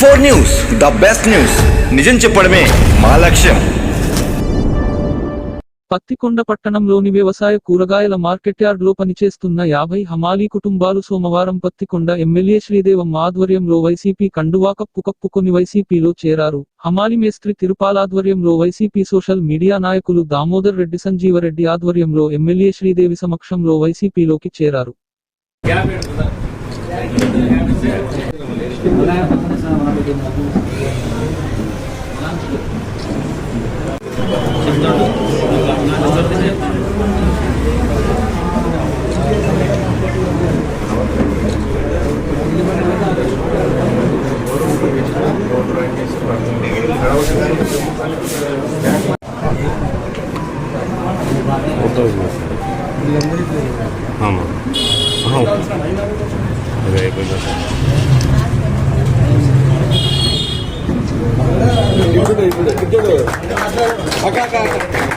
Four news the best news నిజం చెప్పడమే మా లక్ష్యం. పత్తికొండ పట్టణంలోని వ్యవసాయ కూరగాయల మార్కెట్ యార్డ్లో పనిచేస్తున్న యాభై హమాలీ కుటుంబాలు సోమవారం పత్తికొండ ఎమ్మెల్యే శ్రీదేవం ఆధ్వర్యంలో వైసీపీ కండువా కప్పు కప్పుకొని వైసీపీలో చేరారు. హమాలి మేస్త్రి తిరుపాల్ ఆధ్వర్యంలో వైసీపీ సోషల్ మీడియా నాయకులు దామోదర్ రెడ్డి సంజీవరెడ్డి ఆధ్వర్యంలో ఎమ్మెల్యే శ్రీదేవి సమక్షంలో వైసీపీలోకి చేరారు. ஆமாம் ஆ ஓகே போய் தான் అక్క